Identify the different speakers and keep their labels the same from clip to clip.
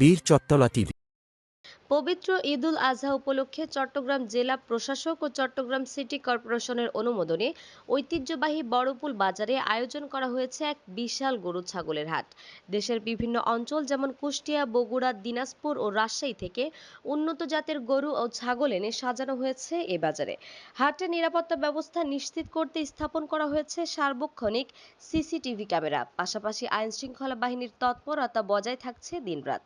Speaker 1: বীর চত্তলা টিভি।
Speaker 2: পবিত্র ঈদুল আজহা উপলক্ষে চট্টগ্রাম জেলা প্রশাসক ও চট্টগ্রাম সিটি কর্পোরেশনের অনুমোদনে ঐতিহ্যবাহী বড়পুল বাজারে আয়োজন করা হয়েছে এক বিশাল গরু ছাগলের হাট। দেশের বিভিন্ন অঞ্চল যেমন কুষ্টিয়া, বগুড়া, দিনাজপুর ও রাজশাহী থেকে উন্নত জাতের গরু ও ছাগল এনে সাজানো হয়েছে এ বাজারে। হাটে নিরাপত্তা ব্যবস্থা নিশ্চিত করতে স্থাপন করা হয়েছে সার্বক্ষণিক সিসিটিভি ক্যামেরা। পাশাপাশি আইন শৃঙ্খলা বাহিনীর তৎপরতা বজায় থাকছে দিনরাত।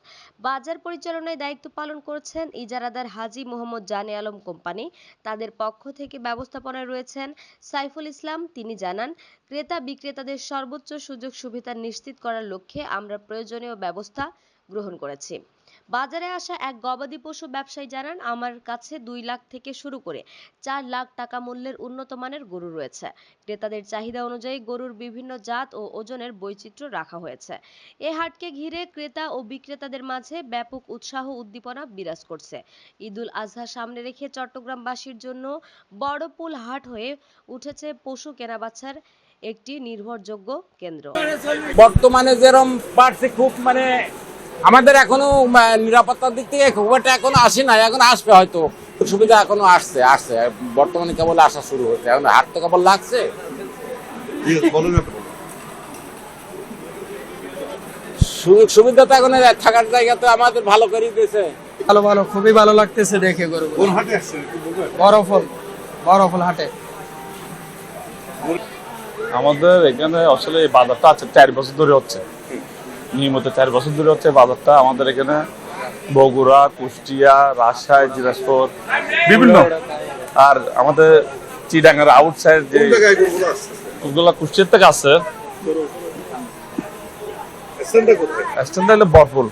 Speaker 2: বাজার পরিচালনায় দায়িত্ব পালন করছেন ইজারাদার হাজি মোহাম্মদ জানে আলম কোম্পানি। তাদের পক্ষ থেকে ব্যবস্থাপনায় রয়েছেন সাইফুল ইসলাম। তিনি জানান, ক্রেতা বিক্রেতাদের সর্বোচ্চ সুযোগ সুবিধা নিশ্চিত করার লক্ষ্যে আমরা প্রয়োজনীয় ব্যবস্থা গ্রহণ করেছি। বাজারে আসা এক গবাদি পশু ব্যবসায়ী জানান, আমার কাছে দুই লাখ থেকে শুরু করে চার লাখ টাকা মূল্যের উন্নত মানের গরু রয়েছে। ক্রেতাদের চাহিদা অনুযায়ী গরুর বিভিন্ন জাত ও ওজনের বৈচিত্র্য রাখা হয়েছে। এ হাটকে ঘিরে ক্রেতা ও বিক্রেতাদের মাঝে ব্যাপক উৎসাহ উদ্দীপনা বিরাজ করছে। ঈদুল আজহা সামনে রেখে চট্টগ্রামবাসীর জন্য বড়পুল হাট হয়ে উঠেছে পশু কেনাবেচার একটি নির্ভরযোগ্য কেন্দ্র।
Speaker 3: বর্তমানে যেরকম বাড়ছে খুব মানে আমাদের এখনও নিরাপত্তার দিক থেকে খুব একটা এখনও আসে না এখন আসবে হয়তো। সুবিধা এখনও আসছে আসছে। বর্তমানে কেবল আসা শুরু হচ্ছে এখন হাট তো কেবল লাগছে। সুযোগ সুবিধা তো এখন থাকার জায়গা তো আমাদের ভালো করে দিয়েছে।
Speaker 4: ভালো ভালো খুবই ভালো লাগতেছে দেখে গরু
Speaker 5: কোন হাটে আসছেন একটু বলবেন?
Speaker 4: বড় ফল বড় ফল হাটে।
Speaker 6: আমাদের এখানে আসলে বাজারটা আছে চার বছর ধরে হচ্ছে। নিয়মিত চার বছর ধরে হচ্ছে বাজারটা আমাদের এখানে বগুড়া কুষ্টিয়া রাজশাহী দিনাজপুর বিভিন্ন। আর আমাদের চিডাঙ্গার আউটসাইড যে ওগুলো কুষ্টিয়ার থেকে আসছে
Speaker 5: স্ট্যান্ডটা
Speaker 6: হলো বরফুল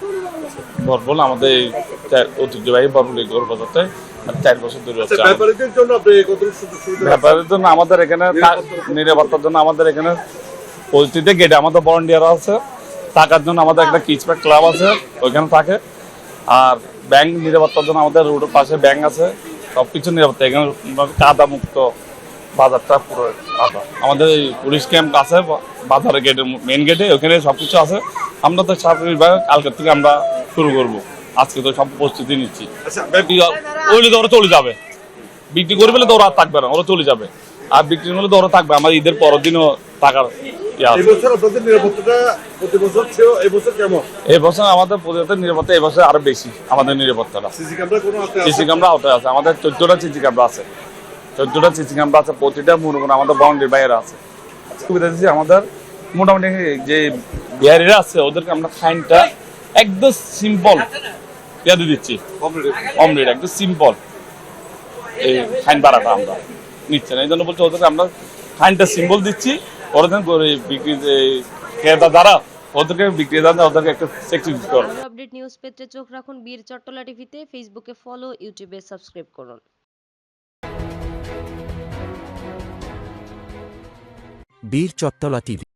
Speaker 6: বরফুল আমাদের এই ঐতিহ্যবাহী বরফুল এই গরু বাজারটায় চার বছর ধরে
Speaker 5: আচ্ছা
Speaker 6: হচ্ছে
Speaker 5: ব্যাপারীদের জন্য
Speaker 6: ব্যাপারের জন্য আমাদের এখানে নিরাপত্তার জন্য। আমাদের এখানে পরিস্থিতিতে গেটে আমাদের ভলেন্টিয়ার আছে। থাকার জন্য আমাদের একটা কিচপ্যাক ক্লাব আছে ওইখানে থাকে। আর ব্যাংক নিরাপত্তার জন্য আমাদের রোডের পাশে ব্যাংক আছে সবকিছু নিরাপত্তা। এখানে কাদা মুক্ত বাজারটা পুরো কাদা আমাদের এই পুলিশ ক্যাম্প আছে বাজারের গেটের মেন গেটে ওখানে সবকিছু আছে। আমরা তো স্বাভাবিকভাবে কালকের থেকে আমরা শুরু করব। আজকে তো সব প্রস্তুতি নিচ্ছি।
Speaker 5: আচ্ছা
Speaker 6: ওইলে তো ওরা চলে যাবে। বিক্রি করে ফেলে তো ওরা থাকবে না ওরা চলে যাবে। আর বিক্রি হলে তো ওরা থাকবে। আমার ঈদের পরের দিনও টাকার ইয়ে আছে।
Speaker 5: এই বছর আপনাদের নিরাপত্তাটা প্রতি বছর ছিল এই বছর কেমন?
Speaker 6: এই বছর আমাদের নিরাপত্তা এই বছর আরও বেশি আমাদের নিরাপত্তাটা।
Speaker 5: সিসি ক্যামেরা
Speaker 6: আওতায় আছে? আমাদের চোদ্দটা সিসি ক্যামেরা আছে। চোদ্দটা সিসি ক্যামেরা আছে প্রতিটা আমাদের বাইরে আছে। সুবিধা দিচ্ছি আমাদের মোটামুটি যে বিহারিরা আছে ওদেরকে আমরা ফাইনটা একদম সিম্পল দিচ্ছি। একদম সিম্পল এই ফাইন বাড়াটা আমরা নিচ্ছে না। এই জন্য বলছি ওদেরকে আমরা ফাইনটা সিম্পল দিচ্ছি। ওরা করে বিক্রি ক্রেতা দ্বারা ওদেরকে বিক্রেতা ওদেরকে একটা করে
Speaker 2: আরও আপডেট নিউজ পেতে চোখ রাখুন বীর চট্টলা টিভিতে ফেসবুকে ফলো ইউটিউবে সাবস্ক্রাইব করুন।
Speaker 1: বীর চট্টলা টিভি